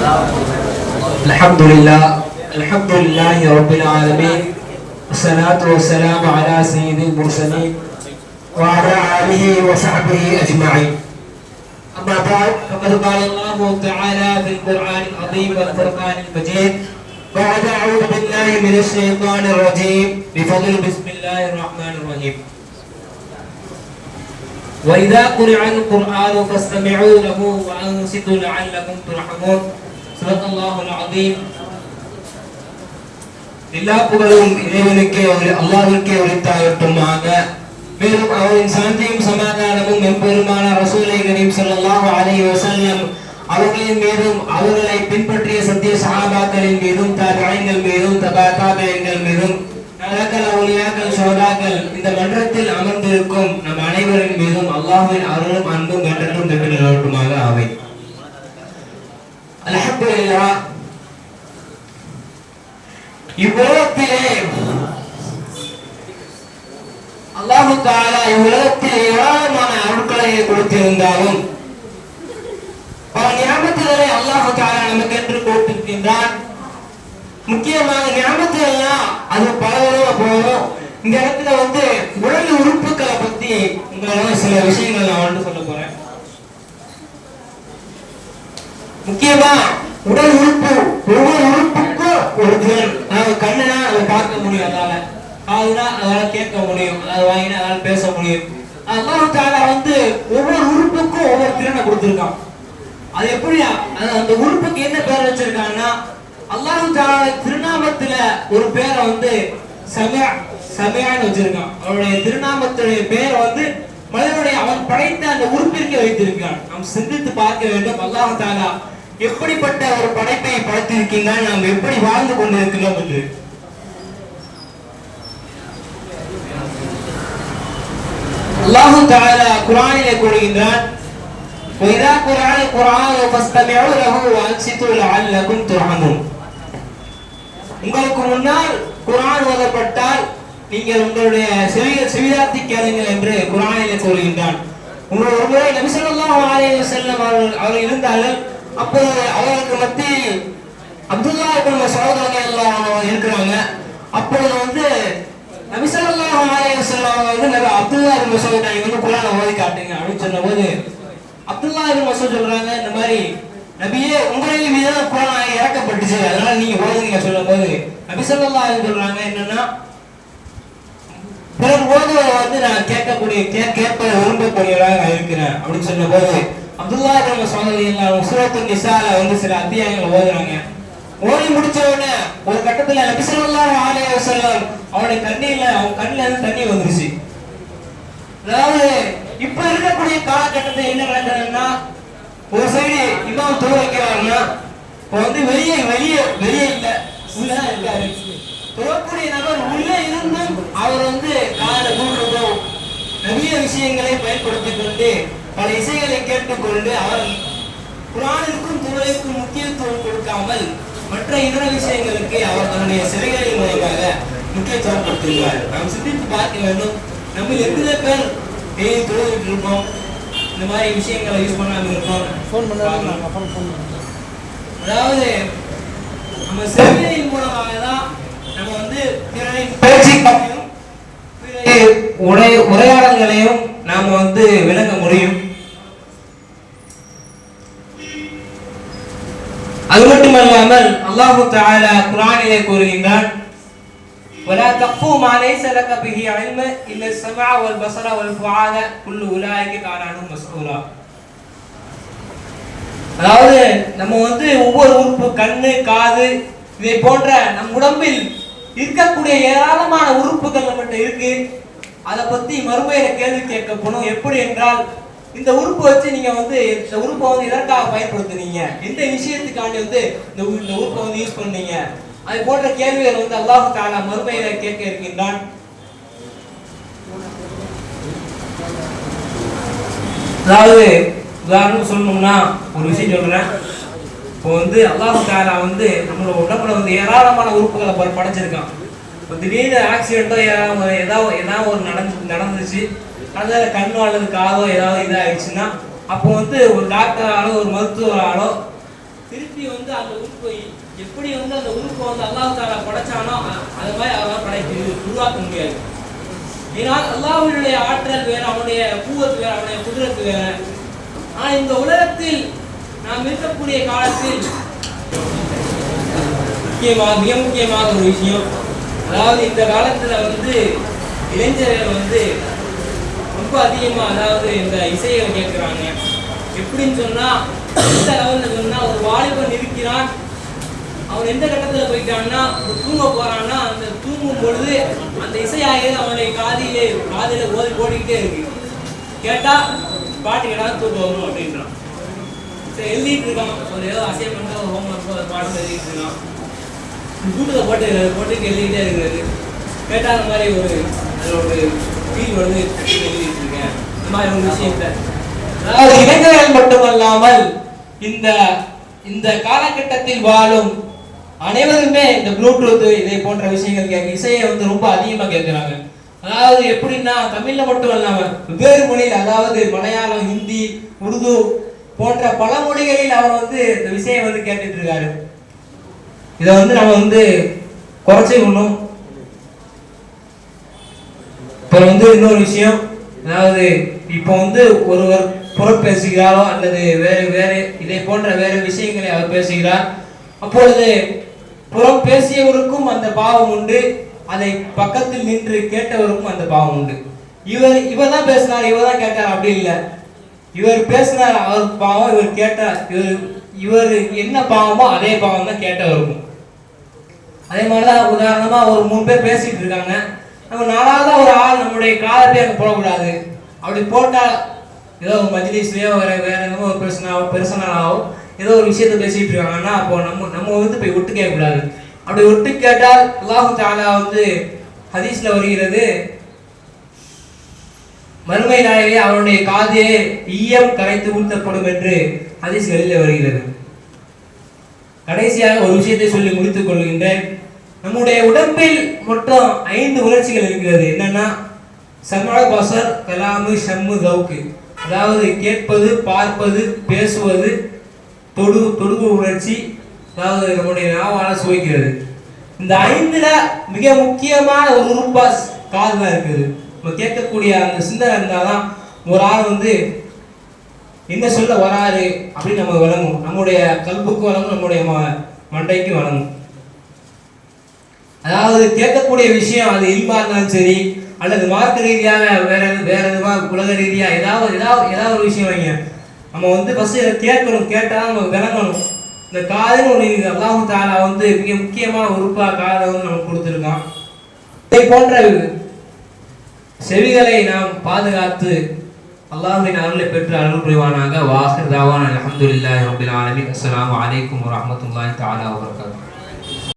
الحمد لله الحمد لله رب العالمين والصلاة والسلام على سيد المرسلين وعلى آله وصحبه أجمعين. أما بعد فقد قال الله تعالى في القرآن العظيم والفرقان المجيد بعد أعوذ بالله من الشيطان الرجيم. بفضل بسم الله الرحمن الرحيم. وإذا قرئ القرآن فاستمعوا له وأنصتوا لعلكم ترحمون. எல்லா புகழும் இறைவனுக்கே ஒரு உரித்தாகட்டுமாக. மேலும் அவரின் சாந்தியும் சமாதானமும் எம்பெருமான ரசூலை கரீம் அவர்களின் மீதும் அவர்களை பின்பற்றிய சத்திய சஹாபாக்களின் மீதும் தாபிஈன்கள் மீதும் தபா மீதும் நலக்கள் சோதாக்கள் இந்த மன்றத்தில் அமர்ந்திருக்கும் நம் அனைவரின் மீதும் அல்லாஹின் அருளும் இவ்வுலகத்திலே அல்லாஹு தாலா இவ்வுலகத்தில் ஏராளமான அருட்களை கொடுத்திருந்தாலும் பல ஞாபகத்திலே அல்லாஹு தாலா நமக்கு என்று கொடுத்திருக்கின்றான். முக்கியமாக ஞாபகத்தில் எல்லாம் அது பல தடவை போகும் இந்த இடத்துல வந்து உடல் உறுப்புகளை பத்தி உங்களோட சில விஷயங்கள் நான் வந்து சொல்ல போறேன். முக்கியமா உடல் பார்க்க முடியும் அதால. காதுனா அதால கேட்க முடியும். அதை வாங்கினா அதால பேச முடியும். அல்லாஹ் தாலா வந்து ஒவ்வொரு உறுப்புக்கும் ஒவ்வொரு திறனை கொடுத்துருக்கான். அது எப்படியா? அந்த உறுப்புக்கு என்ன பேர் வச்சிருக்காங்கன்னா அல்லாஹ் தாலா திருநாமத்துல ஒரு பேரை வந்து சமய சமயான்னு வச்சிருக்கான். அவருடைய திருநாமத்துடைய பேரை வந்து மனிதனுடைய அவன் படைத்த அந்த உறுப்பிற்கு வைத்திருக்கான் நாம் சிந்தித்து பார்க்க வேண்டும் அல்லாஹ் தாலா எப்படிப்பட்ட ஒரு படைப்பை படைத்திருக்கீங்க நாம் எப்படி வாழ்ந்து கொண்டிருக்கிறோம் என்று. அல்லாஹு தஆலா குர்ஆனிலே கூறுகின்றான் وَإِذَا قُرِئَ الْقُرْآنُ فَاسْتَمِعُوا لَهُ وَأَنصِتُوا لَعَلَّكُمْ تُرْحَمُونَ உங்களுக்கு முன்னால் குர்ஆன் ஓதப்பட்டால் நீங்கள் உங்களுடைய செவி செவிதார்த்தி கேளுங்கள் என்று குர்ஆனிலே கூறுகின்றான் உங்கள் ஒரு முறை நபி ஸல்லல்லாஹு அலைஹி வஸல்லம் அவர்கள் அவர்கள் இருந்தார்கள் அப்போது அவர்களுக்கு மத்தியில் அப்துல்லா இப்னு மஸ்ஊத் ரலியல்லாஹு அன்ஹு இருக்கிறாங்க அப்பொழுது வந்து நபி ஸல்லல்லாஹு அலைஹி வஸல்லம் வந்து நபி அப்துல்லா இப்னு மஸ்ஊத் நீங்க வந்து குர்ஆனை ஓதி காட்டுங்க அப்படின்னு சொன்னபோது அப்துல்லா இப்னு மஸ்ஊத் சொல்றாங்க இந்த மாதிரி நபியே உங்களின் மீது தான் குர்ஆன் இறக்கப்பட்டுச்சு. அதனால நீங்க ஓதுங்க சொல்லும்போது நபி ஸல்லல்லாஹு சொல்றாங்க என்னன்னா பிறர் ஓதுவதை வந்து நான் கேட்கக்கூடிய கே கேட்ப விரும்பக்கூடியவராக நான் இருக்கிறேன் அப்படின்னு சொன்னபோது அப்துல்லா இப்னு மஸ்ஊத் சூரத்து நிசால வந்து சில அத்தியாயங்கள் ஓதுறாங்க. ஓடி முடிச்ச உடனே ஒரு கட்டத்துல நபிசல்லாஹு அலைஹி வஸல்லம் அவனுடைய கண்ணில அவன் கண்ணுல இருந்து தண்ணி வந்துருச்சு. அதாவது இப்ப இருக்கக்கூடிய காலகட்டத்தில் என்ன நடக்குதுன்னா ஒரு சைடு இமாம் தொழ வைக்கிறாருன்னா இப்போ வந்து வெளியே வெளியே வெளியே இல்ல உள்ளதான் இருக்காரு. தொழக்கூடிய நபர் உள்ளே இருந்தும் அவர் வந்து கால மூன்றதோ நவீன விஷயங்களை பயன்படுத்திக் கொண்டு பல இசைகளை கேட்டுக்கொண்டு அவர் குரானிற்கும் துறைக்கும் முக்கியத்துவம் கொடுக்காமல் மற்ற இதர விஷயங்களுக்கு அவர் தன்னுடைய சிறைகளின் மூலமாக முக்கியத்துவம் கொடுத்திருக்கிறார். நாம் சிந்தித்து பார்க்க வேண்டும். நம்ம எத்தனை பேர் டெய்லி தொழுதுட்டு இருக்கோம் இந்த மாதிரி விஷயங்களை யூஸ் பண்ணாம இருக்கோம் ஃபோன் பண்ணுங்க. அதாவது நம்ம செவிலியின் மூலமாக தான் நம்ம வந்து பிறரின் பிறரின் உரை உரையாடல்களையும் நாம வந்து விளங்க முடியும் அது மட்டுமல்லாமல் அல்லாஹு தஆலா குர்ஆனிலே கூறுகின்றான் ولا تقف ما ليس لك به علم إلا السمع والبصر والفؤاد كل أولئك كان عنه مسؤولا அதாவது நம்ம வந்து ஒவ்வொரு உறுப்பு கண்ணு காது இதை போன்ற நம் உடம்பில் இருக்கக்கூடிய ஏராளமான உறுப்புகள் நம்மகிட்ட இருக்கு அதை பத்தி மறுமையில கேள்வி கேட்கப்படும் எப்படி என்றால் இந்த உறுப்பு வச்சு நீங்க வந்து இந்த உறுப்பை வந்து எதற்காக பயன்படுத்துனீங்க? எந்த விஷயத்துக்காண்டி வந்து இந்த இந்த உறுப்பை வந்து யூஸ் பண்ணீங்க? அது போன்ற கேள்விகள் வந்து அல்லாஹு தாலா மறுமையில கேட்க இருக்கின்றான். அதாவது உதாரணம் சொல்லணும்னா ஒரு விஷயம் சொல்றேன். இப்போ வந்து அல்லாஹு தாலா வந்து நம்மளோட உடம்புல வந்து ஏராளமான உறுப்புகளை ப- படைச்சிருக்கான். இப்போ திடீர்னு ஆக்சிடென்ட்டோ ஏதாவது ஏதாவது ஏதாவது ஒரு நடந்து நடந்துச்சு. அதனால கண்ணோ அல்லது காதோ ஏதாவது இதாகிடுச்சுன்னா அப்போ வந்து ஒரு டாக்டராலோ ஒரு மருத்துவராலோ திருப்பி வந்து அந்த உறுப்பை எப்படி வந்து அந்த உறுப்பை வந்து அல்லாஹ் தாலா படைச்சானோ அது மாதிரி அவரால் படைக்க உருவாக்க முடியாது. ஏன்னால் அல்லாஹுடைய ஆற்றல் வேற அவனுடைய பூவத்து வேற அவனுடைய குதிரத்து வேற ஆனால் இந்த உலகத்தில் நாம் இருக்கக்கூடிய காலத்தில் முக்கியமாக மிக முக்கியமாக ஒரு விஷயம். அதாவது இந்த காலத்தில் வந்து இளைஞர்கள் வந்து ரொம்ப அதிகமாக அதாவது இந்த இசையை கேட்குறாங்க. எப்படின்னு சொன்னால் எந்த லெவலில் சொன்னால் ஒரு வாலிபன் இருக்கிறான். அவன் எந்த கட்டத்தில் போயிட்டான்னா ஒரு தூங்க போகிறான்னா அந்த தூங்கும் பொழுது அந்த இசையாகவே அவனுடைய காதிலே காதில் ஓதி ஓடிக்கிட்டே இருக்கு. கேட்டால் பாட்டு கேட்டால் தூக்கம் வரும் அப்படின்றான். சரி எழுதிட்டு இருக்கான். ஒரு ஏதோ அசைன்மெண்ட் ஒரு ஹோம் ஒர்க்கோ ஒரு பாட்டு எழுதிட்டு இருக்கான். கூட்டத்தை போட்டு போட்டு எழுதிக்கிட்டே இருக்கிறது கேட்டால் அந்த மாதிரி ஒரு அதில் ஒரு ஃபீல் வருது எழுதியிருக்கேன் இந்த மாதிரி ஒரு விஷயத்த அதாவது இளைஞர்கள் மட்டுமல்லாமல் இந்த இந்த காலகட்டத்தில் வாழும் அனைவருமே இந்த ப்ளூடூத் இதை போன்ற விஷயங்கள் கேட்க இசையை வந்து ரொம்ப அதிகமாக கேட்குறாங்க. அதாவது எப்படின்னா தமிழ்ல மட்டும் இல்லாமல் வெவ்வேறு மொழியில் அதாவது மலையாளம் ஹிந்தி உருது போன்ற பல மொழிகளில் அவர் வந்து இந்த விஷயம் வந்து கேட்டுட்டு இருக்காரு. இதை வந்து நம்ம வந்து குறைச்சிக்கணும் இப்போ வந்து இன்னொரு விஷயம் அதாவது இப்போ வந்து ஒருவர் புறம் பேசுகிறாரோ அல்லது வேறு வேறு இதை போன்ற வேறு விஷயங்களை அவர் பேசுகிறார். அப்பொழுது புறம் பேசியவருக்கும் அந்த பாவம் உண்டு அதை பக்கத்தில் நின்று கேட்டவருக்கும் அந்த பாவம் உண்டு. இவர் இவர் தான் பேசினார் இவர் தான் கேட்டார் அப்படி இல்லை. இவர் பேசினார் அவர் பாவம் இவர் கேட்டார் இவர் இவர் என்ன பாவமோ அதே பாவம் தான் கேட்டவருக்கும். அதே மாதிரி தான் ஒரு மூணு பேர் பேசிட்டு இருக்காங்க. நம்ம நாலாவது ஒரு ஆள் நம்முடைய காலத்தை அங்கே போடக்கூடாது அப்படி போட்டால் ஏதோ ஒரு மஜ்லிஸ்லயோ வேற வேற ஏதோ ஒரு பெர்சனாவோ ஏதோ ஒரு விஷயத்த பேசிட்டு இருக்காங்கன்னா அப்போ நம்ம நம்ம வந்து போய் ஒட்டு கேட்கக்கூடாது. அப்படி ஒட்டு கேட்டால் அல்லாஹு தாலா வந்து ஹதீஸ்ல வருகிறது மறுமை நாளிலே அவனுடைய காதே ஈயம் கரைத்து ஊற்றப்படும் என்று ஹதீஸ்களில் வருகிறது. கடைசியாக ஒரு விஷயத்தை சொல்லி முடித்துக் கொள்கின்றேன். நம்முடைய உடம்பில் மொத்தம் ஐந்து உணர்ச்சிகள் இருக்கிறது. என்னன்னா சமழ பசர் கலாமு ஷம்மு தவுக்கு அதாவது கேட்பது பார்ப்பது பேசுவது தொடு தொடுகு உணர்ச்சி அதாவது நம்முடைய நாவால சுவைக்கிறது. இந்த ஐந்துல மிக முக்கியமான ஒரு உறுப்பா காது தான் இருக்குது. நம்ம கேட்கக்கூடிய அந்த சிந்தனை இருந்தால் தான் ஒரு ஆள் வந்து என்ன சொல்ல வராரு? அப்படின்னு நம்ம வழங்கும் நம்முடைய கல்புக்கு வழங்கும் நம்முடைய ம- மண்டைக்கு வழங்கும் அதாவது கேட்கக்கூடிய விஷயம் அது இல்மா இருந்தாலும் சரி அல்லது மார்க்க ரீதியாக வேற வேற எதுவா உலக ரீதியாக ஏதாவது ஏதாவது ஏதாவது ஒரு விஷயம் வைங்க. நம்ம வந்து ஃபஸ்ட்டு இதை கேட்கணும் கேட்டால் நம்ம விளங்கணும். இந்த காதுன்னு ஒரு அல்லாஹு தாலா வந்து மிக முக்கியமான உறுப்பாக காதை வந்து நமக்கு கொடுத்துருக்கான். இதை போன்ற செவிகளை நாம் பாதுகாத்து அல்லாஹ்வின் அருளை பெற்று அருள் புரிவானாக. வாஹிர் தாவான் அலமதுல்லாஹி ரப்பில் ஆலமீன். அஸ்லாம் வலைக்கம் வரமத்துல்லாஹி தாலா வபரகாத்துஹு.